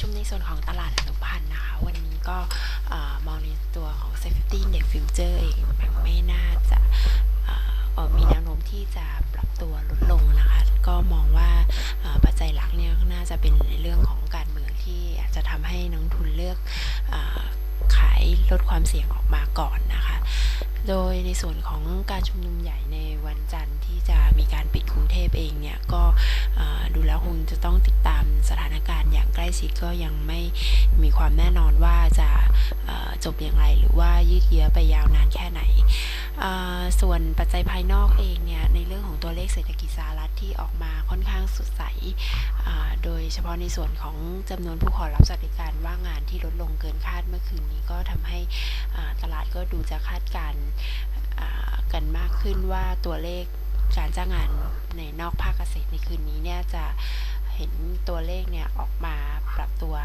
ชุมในส่วนของตลาดอนุพันธ์นะคะ วันนี้ก็มองในตัวของ Safety Index Future เองไม่น่าจะมีแนวโน้มที่จะปรับตัวลดลงนะคะ ก็มองว่าปัจจัยหลักเนี่ยน่าจะเป็นในเรื่องของการเมืองที่อาจจะทำให้นักทุนเลือกอขายลดความเสี่ยงออกมาก่อนนะคะ โดยในส่วนของการชุมนุมใหญ่ในวันจันทร์ที่จะมีการปิดกรุงเทพเองเนี่ย ก็ดูแล้วคงจะต้องติดตามสถานการณ์ ชิดก็ยังไม่มีความแน่นอนว่าจะจบอย่างไรหรือว่ายืดเยื้อไปยาวนานแค่ไหน ส่วนปัจจัยภายนอกเองเนี่ยในเรื่องของตัวเลขเศรษฐกิจสหรัฐที่ออกมาค่อนข้างสดใส โดยเฉพาะในส่วนของจำนวนผู้ขอรับสวัสดิการว่างงานที่ลดลงเกินคาดเมื่อคืนนี้ก็ทำให้ตลาดก็ดูจะคาดการณ์กันมากขึ้นว่าตัวเลขการจ้างงานในนอกภาคเกษตรในคืนนี้เนี่ยจะ เห็นตัวเลขเนี่ยออกมาปรับตัว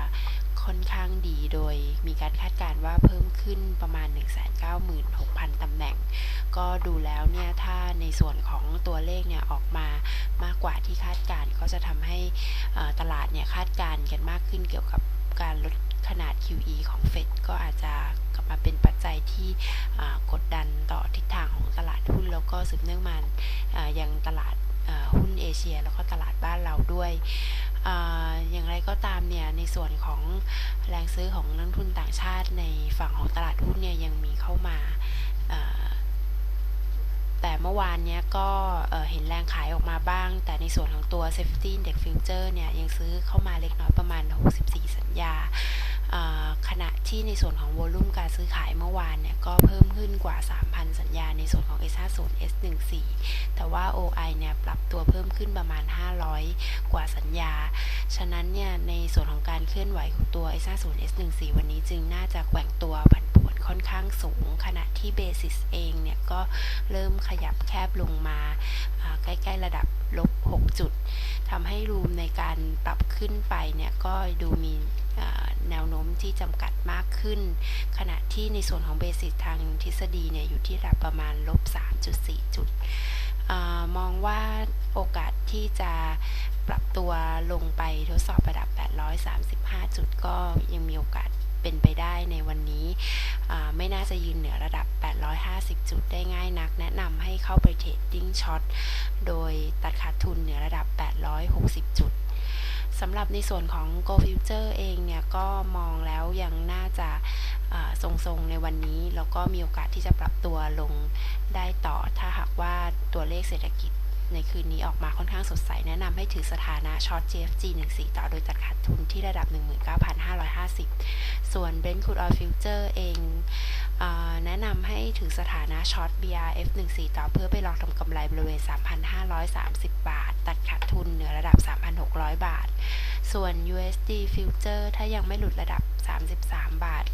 ค่อนข้างดีโดยมีการคาดการณ์ว่าเพิ่มขึ้นประมาณ 196,000 ตำแหน่ง ก็ดูแล้วเนี่ยถ้าในส่วนของตัวเลขเนี่ยออกมามากกว่าที่คาดการณ์ก็จะทำให้ตลาดเนี่ยคาดการณ์กันมากขึ้นเกี่ยวกับการลดขนาด QE ของเฟดก็อาจจะกลับมาเป็นปัจจัยที่กดดันต่อทิศทางของตลาดหุ้นแล้วก็สืบเนื่องมาอ่ายังตลาด เชีย แล้วก็ตลาดบ้านเราด้วยออย่างไรก็ตามเนี่ยในส่วนของแรงซื้อของนักทุนต่างชาติในฝั่งของตลาดหุ้นเนี่ยยังมีเข้ามาแต่เมื่อวานเนี้ยก็เอ่อเห็นแรงขายออกมาบ้าง แต่ในส่วนของตัว Safety Index Future เนี่ยยังซื้อเข้ามาเล็กน้อยประมาณ 64 สัญญาอ่าขณะ ที่ในส่วนของ Volume การซื้อขายเมื่อวานเนี่ยก็เพิ่มขึ้นกว่า 3,000 สัญญาในส่วนของ S50 S14 แต่ว่า OI เนี่ยปรับตัวเพิ่มขึ้นประมาณ 500 กว่าสัญญา ฉะนั้นเนี่ยในส่วนของการเคลื่อนไหวของตัว S50 S14 วันนี้จึงน่าจะแกว่งตัวผันผวนค่อนข้างสูง ขณะที่ Basis เองเนี่ยก็เริ่มขยับแคบลงมาใกล้ ๆ ระดับลบ6ำให้รูมในการปรับขึ้นไปเนี่ยก็ดูมีแนวโน้มที่จำกัดมากขึ้น ขณะที่ในส่วนของเบสิ s ทางทฤษฎีเนี่ยอยู่ที่ระดับประมาณลบ 3.4 จุดอมองว่าโอกาสที่จะปรับตัวลงไปทดสอบระดับ 835 จุดก็ยังมีโอกาสเป็นไปได้ในวันนี้ ไม่น่าจะยืนเหนือระดับ 850 จุดได้ง่ายนักแนะนำ เข้าไปเทรดดิ้งช็อตโดยตัดขาดทุนเหนือระดับ 860 จุดสำหรับในส่วนของ Go Future เองเนี่ย ก็มองแล้วยังน่าจะทรงๆในวันนี้ แล้วก็มีโอกาสที่จะปรับตัวลงได้ต่อ ถ้าหากว่าตัวเลขเศรษฐกิจในคืนนี้ออกมาค่อนข้างสดใส แนะนำให้ถือสถานะช็อต GFG 14 ต่อโดยตัดขาดทุนที่ระดับ 19,550 ส่วน Brent Crude Oil Future เองอ่าแนะนำให้ ถือสถานะช็อต BRF 14ต่อเพื่อไปลองทำกำไรบริเวณ 3,530 บาท ตัดขาดทุนเหนือระดับ 3,600 บาท ส่วน USD Future ถ้ายังไม่หลุดระดับ 33 บาท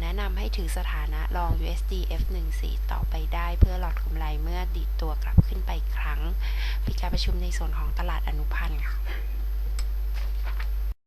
แนะนำให้ถือสถานะลอง USD F14 ต่อไปได้เพื่อหลอดกำไรเมื่อดีดตัวกลับขึ้นไปอีกครั้ง ปิดการประชุมในส่วนของตลาดอนุพันธ์ค่ะ